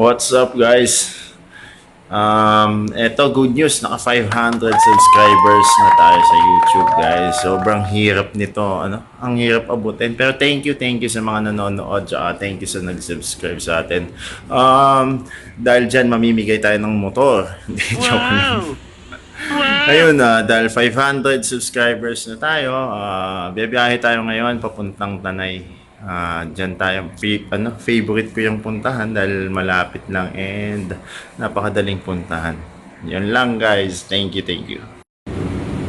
What's up guys? Um, eto good news, naka 500 subscribers na tayo sa YouTube guys. Sobrang hirap nito, ano? Ang hirap abutin. Pero thank you, thank you sa mga nanonood, tsaka thank you sa nag-subscribe sa atin. Um, dahil dyan, mamimigay tayo ng motor. Lang. Ayun na, dahil 500 subscribers na tayo, ah biyahe tayo ngayon papuntang Tanay. Ah, diyan tayo, ano, favorite ko yung puntahan dahil malapit lang and napakadaling puntahan. Yun lang guys, thank you, thank you.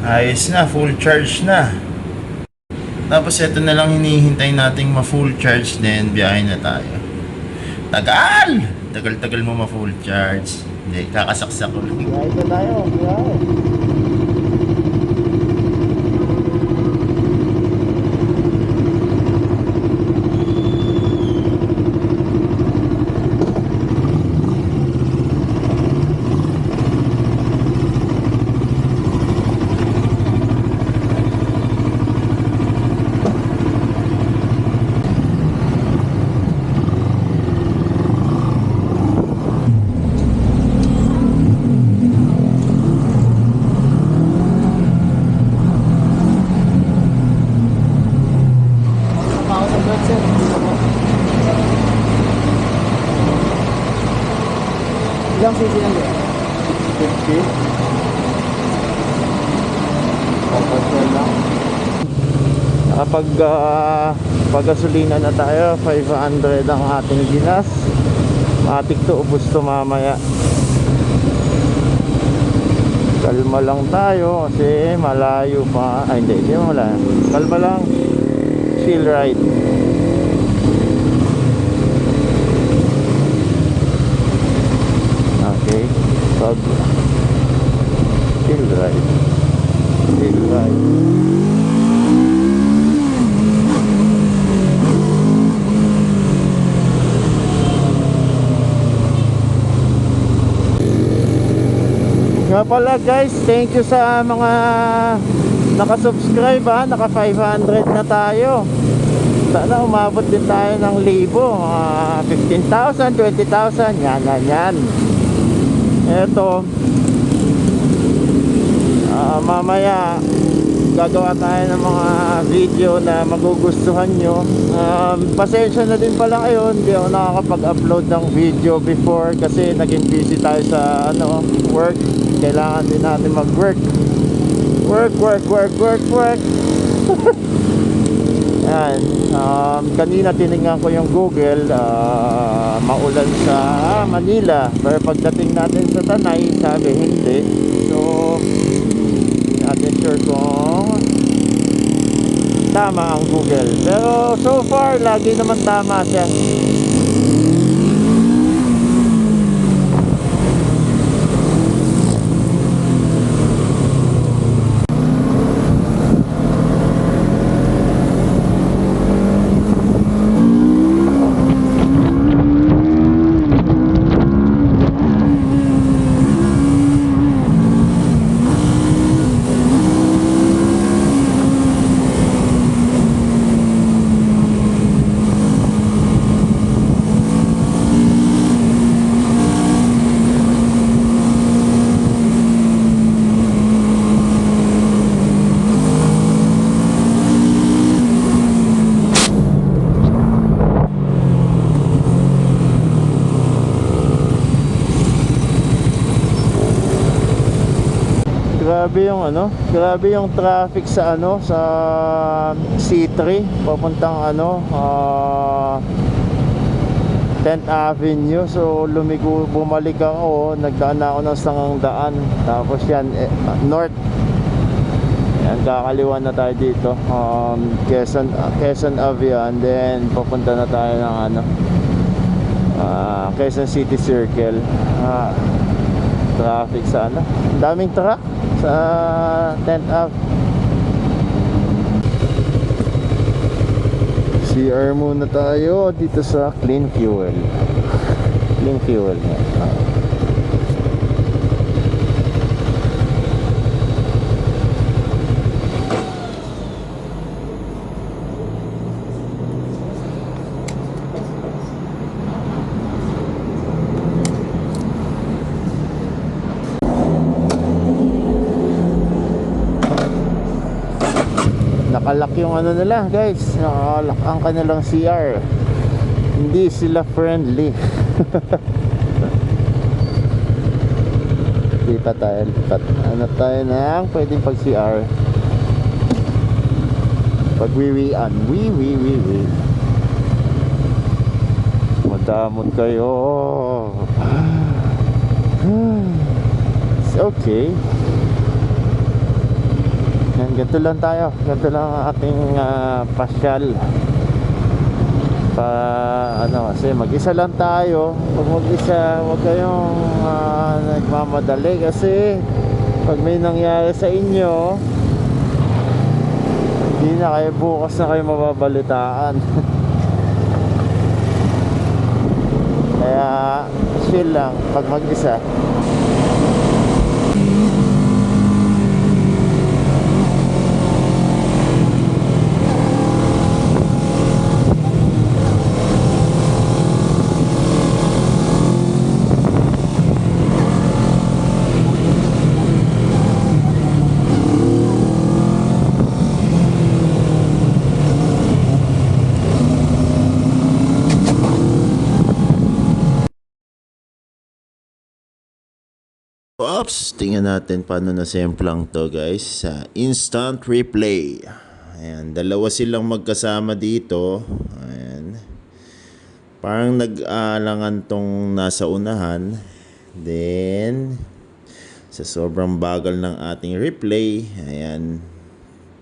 Ayos na, full charge na. Tapos ito na lang hinihintay nating ma-full charge then biyahe na tayo. Tagal! Tagal-tagal mo ma-full charge. Hindi, kakasaksak ko lang. Biyahe na tayo, biyahe. Ilang cc lang yun? 50. Kapasal lang. Kapag uh, pagasolina na tayo, 500 ang ating ginas. Matik to, ubos to mamaya. Kalma lang tayo kasi malayo pa. Ay, hindi, hindi malayo. Kalma lang. Chill ride. Okay. Pag chill ride. Chill ride. Nga pala guys, thank you sa mga nakasubscribe ha, naka 500 na tayo. Sana umabot din tayo ng libo, ah, 15,000, 20,000, yan, yan, yan. Eto, ah, mamaya gagawa tayo ng mga video na magugustuhan nyo. Um, pasensya na din pala kayo, hindi ako nakakapag-upload ng video before kasi naging busy tayo sa ano, work. Kailangan din natin mag-work. Work, work, work, work, work. Yan. Um, kanina tinignan ko yung Google, ah, maulan sa Manila. Pero pagdating natin sa Tanay, sabi hindi. So, hindi natin sure kung tama ang Google. Pero so far, lagi naman tama siya. Grabe yung ano, grabe yung traffic sa ano sa C3 papuntang ano ah 10th Avenue. So lumigo bumalik ako, nagdaan na ako ng sangang daan. Tapos yan eh, north. Yan kakaliwa na tayo dito. Um Quezon Quezon Ave and then papunta na tayo ng ano ah Quezon City Circle. Ah, traffic sa ano. Daming truck sa 10th Ave. CR muna tayo dito sa Clean Fuel. Clean Fuel. Ah. Nakakalak yung ano nila guys. Nakakalak ang kanilang CR. Hindi sila friendly. Lipat tayo, lipat. Ano tayo ng pwedeng pag CR. Pagwiwian. Wi, wi, wi, wi. Madamot kayo. It's okay. Yan, ganito lang tayo. Ganito lang ang ating ah, pasyal. Pa, ano, kasi mag-isa lang tayo. Pag mag-isa, huwag kayong ah, nagmamadali kasi pag may nangyari sa inyo, hindi na kayo bukas na kayo mababalitaan. Kaya, chill lang pag mag-isa. Oops, tingnan natin paano na semplang to guys sa instant replay. Ayan, dalawa silang magkasama dito. Ayan. Parang nag-aalangan tong nasa unahan. Then, sa sobrang bagal ng ating replay, ayan,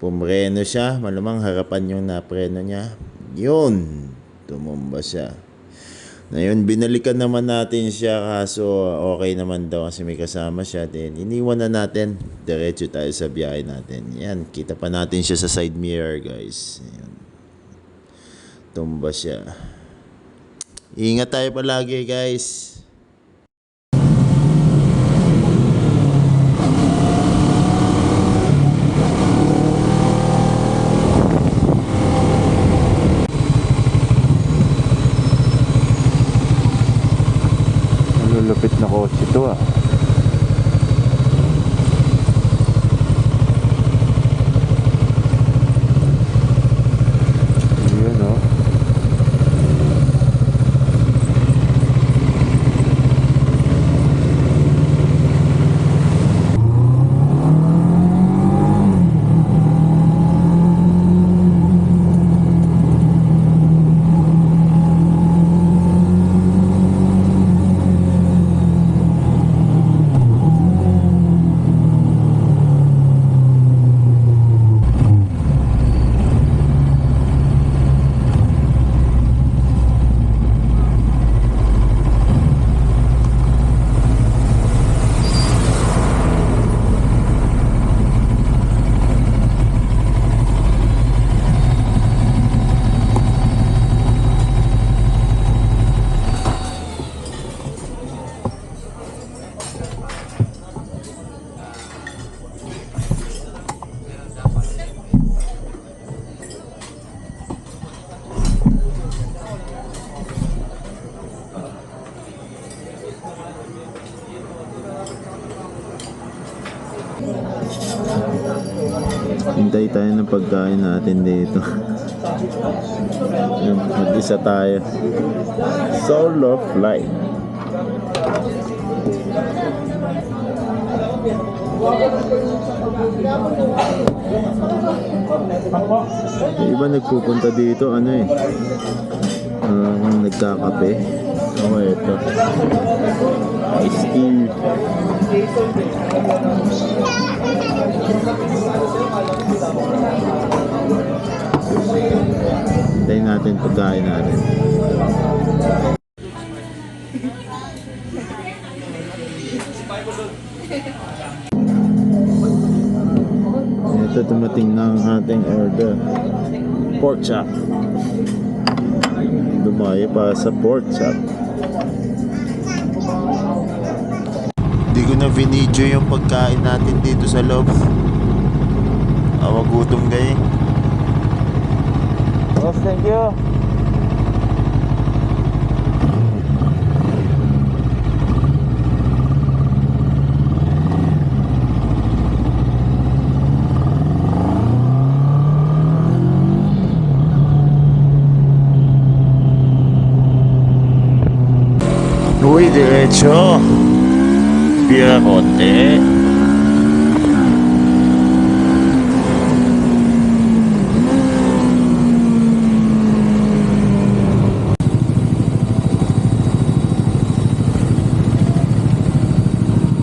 pumreno siya. Malamang harapan yung napreno niya. Yun, tumumba siya. Ngayon, binalikan naman natin siya kaso okay naman daw kasi may kasama siya. Then, iniwan na natin. Diretso tayo sa biyahe natin. Yan, kita pa natin siya sa side mirror, guys. Ayan. Tumba siya. Ingat tayo palagi, guys. Malulupit na kotse to ah. Yun oh. Hintay tayo ng pagkain natin dito. Mag-isa tayo. Solo flight. Yung iba nagpupunta dito, ano eh. Um, nagkakape. Ako ito. Ice tea. Hintayin natin pagkain natin. Ito dumating na ang ating order. Pork chop. Dumayo pa sa pork chop. video yung pagkain natin dito sa loob. Ah, Awa gutom kayo eh. boss thank you. Uy, derecho. Pira konti.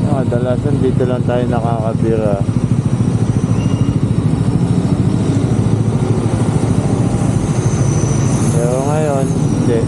Kadalasan dito lang tayo nakakabira. Pero ngayon, hindi.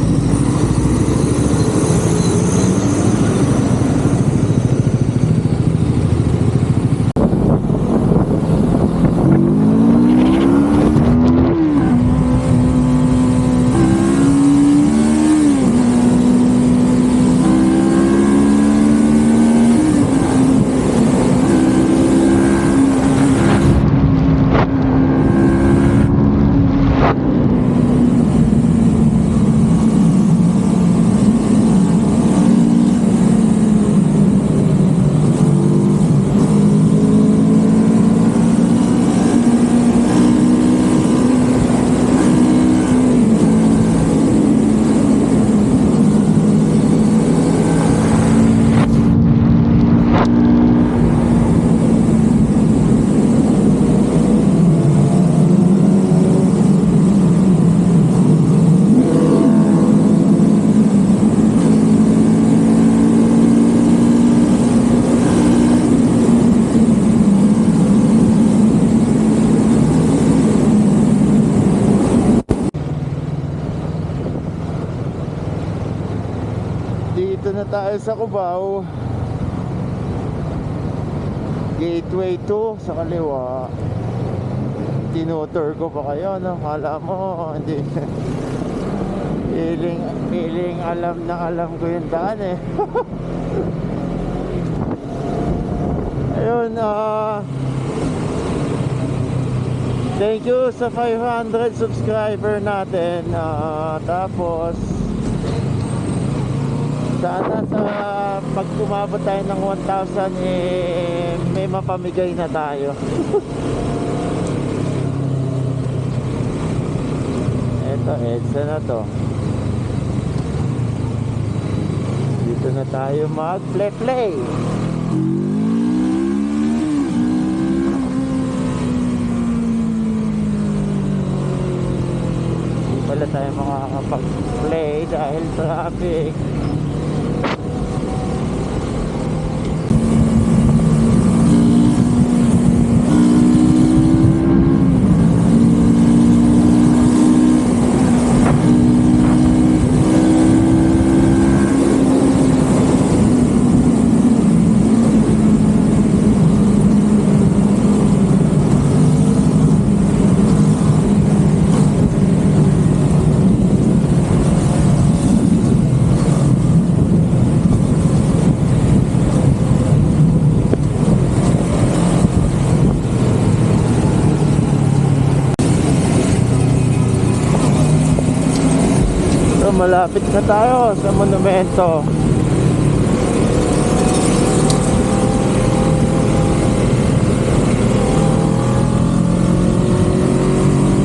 Dito na tayo sa Cubao. Gateway 2 sa kaliwa. Tinutur ko pa kayo, no? Kala mo, hindi. Feeling, feeling alam na alam ko yung daan eh. Ayun, ah... thank you sa 500 subscriber natin. Ah, tapos, sana sa pag umabot tayo ng 1,000 eh may mapamigay na tayo. Eto, EDSA na to. Dito na tayo mag-play-play. Hindi pala tayo makakapag-play dahil traffic. So, malapit na tayo sa monumento.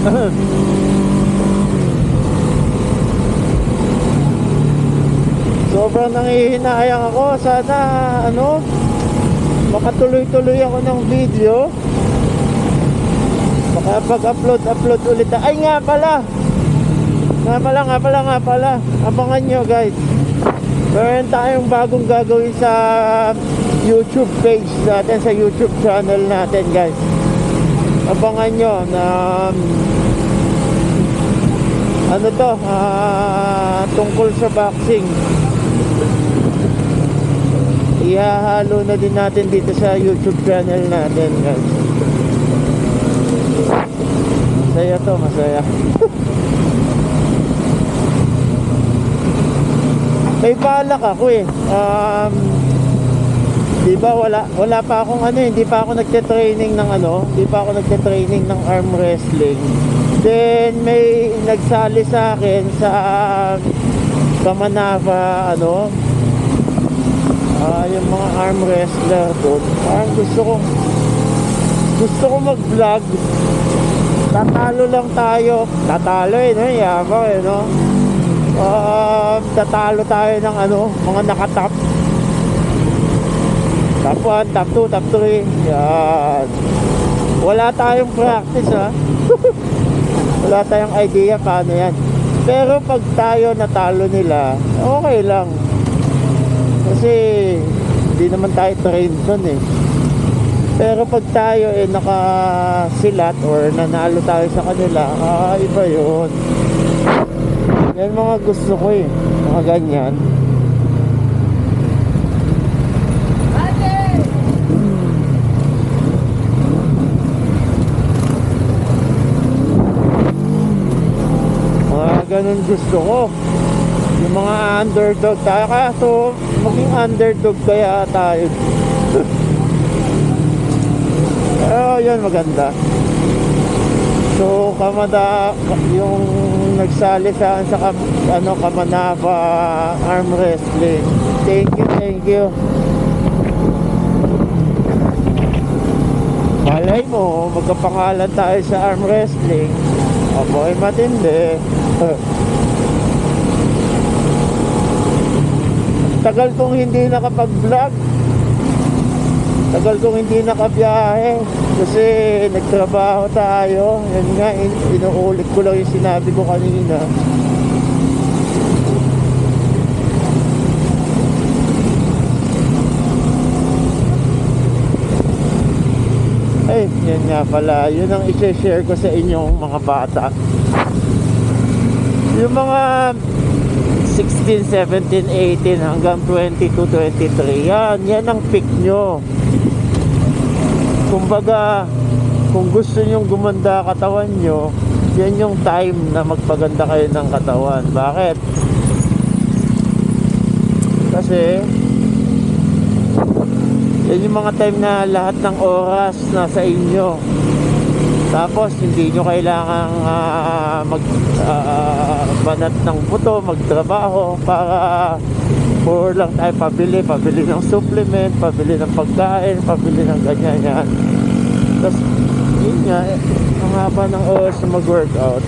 Sobrang nangihinayang ako. Sana, ano, makatuloy-tuloy ako ng video. Makapag-upload, upload ulit. Ay nga pala! Nga pala, nga pala, nga pala. Abangan nyo guys. Meron tayong bagong gagawin sa YouTube page natin, sa YouTube channel natin guys. Abangan nyo na um, ano to, ah, tungkol sa boxing. Ihahalo na din natin dito sa YouTube channel natin guys. Masaya to, masaya. may balak ako eh. Um, di ba wala wala pa akong ano, eh, hindi pa ako nagte-training ng ano, hindi pa ako nagte-training ng arm wrestling. Then may nagsali sa akin sa Kamanava ano, ah yung mga arm wrestler doon. Parang gusto ko gusto ko mag-vlog. Tatalo lang tayo. Tatalo eh, no? Yabang eh, no? Ah, tatalo tayo ng ano, mga nakatap. Top 1, top 2, top 3. Yan. Wala tayong practice ha. Wala tayong idea paano yan. Pero pag tayo natalo nila, okay lang. Kasi hindi naman tayo trained doon eh. Pero pag tayo eh nakasilat or nanalo tayo sa kanila, ah, iba yun. Yan mga gusto ko eh. Mga ganyan. Mga ganun gusto ko. Yung mga underdog tayo. Kaya so, maging underdog kaya tayo. Pero yun maganda. So, Kamada, yung nagsali sa sa ano, Kamanava Arm Wrestling. Thank you, thank you. Malay mo, magkapangalan tayo sa arm wrestling. Aboy, matindi. Tagal kong hindi nakapag-vlog. Tagal kong hindi nakabiyahe. Kasi nagtrabaho tayo. Yan nga, in- inuulit ko lang yung sinabi ko kanina. Ay, yan nga pala. Yun ang i-share ko sa inyong mga bata. Yung mga 16, 17, 18 hanggang 22, 23. Yan, yan ang pick nyo. Kumbaga, kung gusto nyong gumanda katawan nyo, yan yung time na magpaganda kayo ng katawan. Bakit? Kasi, yan yung mga time na lahat ng oras nasa inyo. Tapos hindi nyo kailangan ah, mag ah, banat ng buto, magtrabaho para for lang tayo pabili, pabili ng supplement, pabili ng pagkain, pabili ng ganyan yan. Tapos yun nga, eh, ang haba ng oras na mag-workout.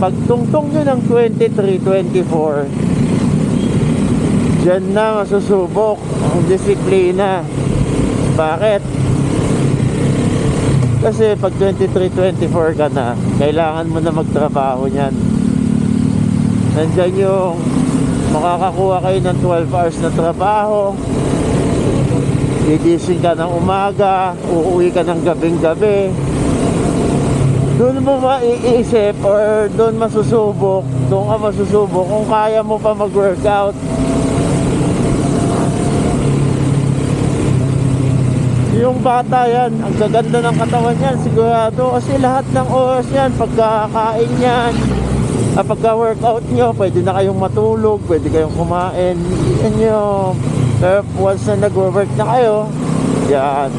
Pag tungtong nyo ng 23, 24, Diyan na masusubok ang disiplina. Bakit? Kasi pag 23-24 ka na, kailangan mo na magtrabaho niyan. Nandyan yung makakakuha kayo ng 12 hours na trabaho. Gigising ka ng umaga, uuwi ka ng gabing-gabi. Doon mo maiisip or doon masusubok, doon ka masusubok kung kaya mo pa mag-workout. Yung bata yan, ang gaganda ng katawan yan, sigurado. Kasi lahat ng oras yan, pagkakain yan, ah, pagka-workout nyo, pwede na kayong matulog, pwede kayong kumain. Yan yung, pero once na nag-work na kayo, yan,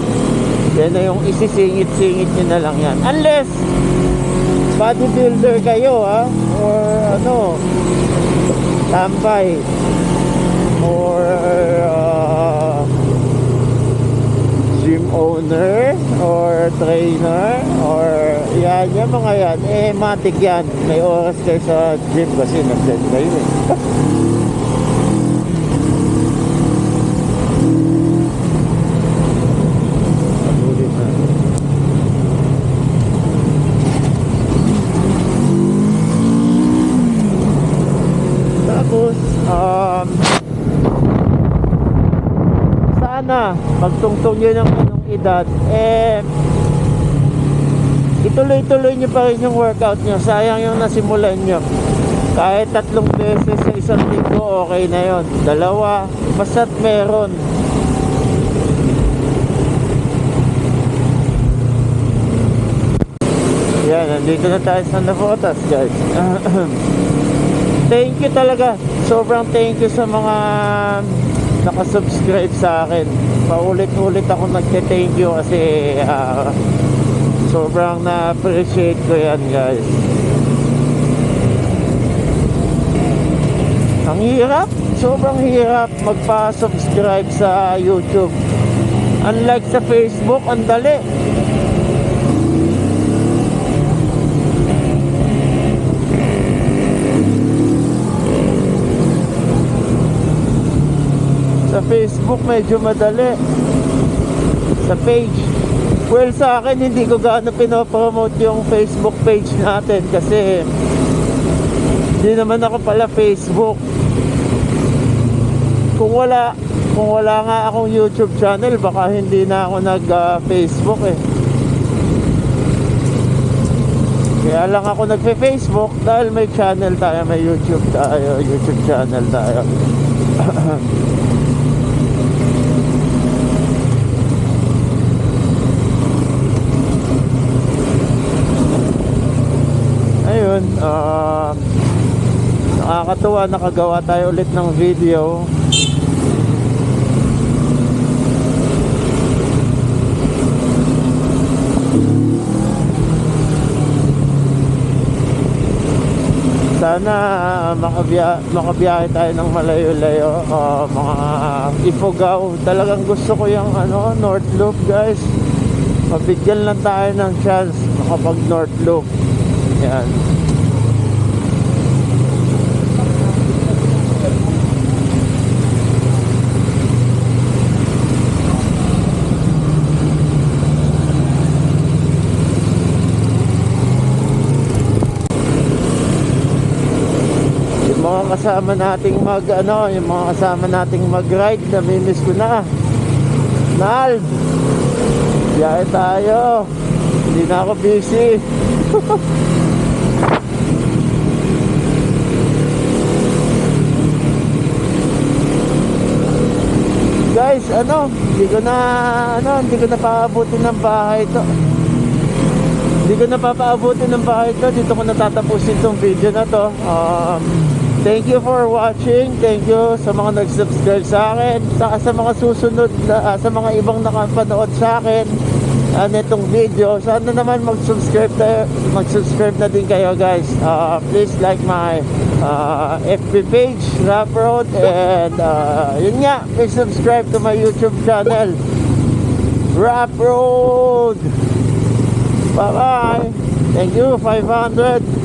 yan na yung isisingit-singit nyo na lang yan. Unless, bodybuilder kayo, ha? Or ano, tambay. Or, uh, gym owner or trainer or yan, yung mga yan, eh matik yan. May oras kayo sa gym kasi nag-dead kayo eh. Tapos, um, sana pagtungtong nyo ng anong edad eh ituloy-tuloy nyo pa rin yung workout nyo sayang yung nasimulan nyo kahit tatlong beses sa isang linggo okay na yon dalawa basta't meron. Yan nandito na tayo sa Navotas guys. Thank you talaga. Sobrang thank you sa mga nakasubscribe sa akin. Paulit-ulit ako nagte-thank you kasi ah, sobrang na-appreciate ko yan guys. Ang hirap sobrang hirap magpa-subscribe sa YouTube. Unlike sa Facebook ang dali Facebook medyo madali. Sa page. Well, sa akin, hindi ko gaano pinopromote yung Facebook page natin kasi hindi naman ako pala Facebook. Kung wala, kung wala nga akong YouTube channel, baka hindi na ako nag-Facebook eh. Kaya lang ako nagpe-Facebook dahil may channel tayo, may YouTube tayo, YouTube channel tayo. Ayun, ah nakakatuwa nakagawa tayo ulit ng video. Sana ah, makabiya, makabiyahe tayo ng malayo-layo, ah, mga Ifugao. Talagang gusto ko yung ano, North Loop, guys. Mabigyan lang tayo ng chance makapag North Loop. Yan. Yung mga kasama nating mag ano, yung mga kasama nating mag-ride, namimiss ko na. Nald, biyahe tayo. Hindi na ako busy. Guys, ano, hindi ko na ano, hindi ko na paabutin ng bahay to. Hindi ko na papaabutin ng bahay to. Dito ko natatapusin tong video na to. Um, thank you for watching. Thank you sa mga nag-subscribe sa akin. Sa, sa mga susunod, na, ah, sa mga ibang nakapanood sa akin uh, nitong video. Sana naman mag-subscribe tayo, mag-subscribe na din kayo guys. Uh, please like my uh, FB page, Rap Road, and uh, yun nga, please subscribe to my YouTube channel, Rap Road. Bye bye. Thank you, 500.